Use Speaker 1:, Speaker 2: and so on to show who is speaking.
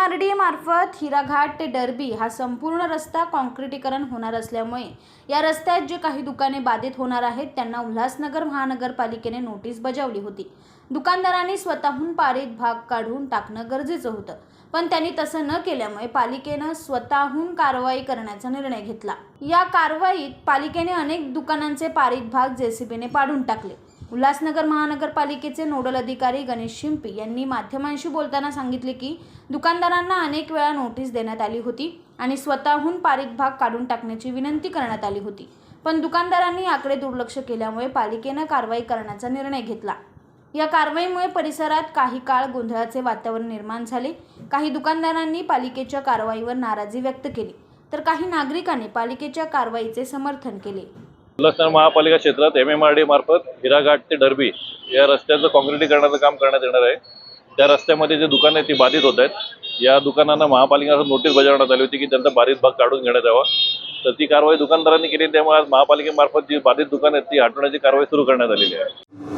Speaker 1: एमआरडीएमार्फत हिराघाट ते डरबी हा संपूर्ण रस्ता काँक्रिटीकरण होणार असल्यामुळे या रस्त्यात जे काही दुकाने बाधित होणार आहेत त्यांना उल्हासनगर महानगरपालिकेने नोटीस बजावली होती. दुकानदारांनी स्वतःहून पारित भाग काढून टाकणं गरजेचं होतं. पण त्यांनी तसं न केल्यामुळे पालिकेनं स्वतःहून कारवाई करण्याचा निर्णय घेतला. या कारवाईत पालिकेने अनेक दुकानांचे पारित भाग जेसीबीने पाडून टाकले. उल्हासनगर महानगरपालिकेचे नोडल अधिकारी गणेश शिंपी यांनी माध्यमांशी बोलताना सांगितले की दुकानदारांना अनेक वेळा नोटीस देण्यात आली होती आणि स्वतःहून पारित भाग काढून टाकण्याची विनंती करण्यात आली होती. पण दुकानदारांनी याकडे दुर्लक्ष केल्यामुळे पालिकेनं कारवाई करण्याचा निर्णय घेतला. या कारवाईमुळे परिसरात काही काळ गोंधळाचे वातावरण निर्माण झाले. काही दुकानदारांनी पालिकेच्या कारवाईवर नाराजी व्यक्त केली. तर काही नागरिकांनी पालिकेच्या कारवाईचे समर्थन केले.
Speaker 2: उल्हासनगर महापालिका क्षेत्रात एम एम आर डी मार्फत हिराघाट ते डरबी या रस्त्याचं कॉन्क्रिटीकरणाचं काम करण्यात येणार आहे. त्या रस्त्यामध्ये जे दुकानं आहेत ती बाधित होत आहेत. या दुकानांना महापालिकेकडून नोटीस बजावण्यात आली होती की त्यांचा बाधित भाग काढून घेण्यात यावा. तर ती कारवाई दुकानदारांनी केली त्यामुळे आज महापालिकेमार्फत जी बाधित दुकानं आहेत ती हटवण्याची कारवाई सुरू करण्यात आलेली आहे.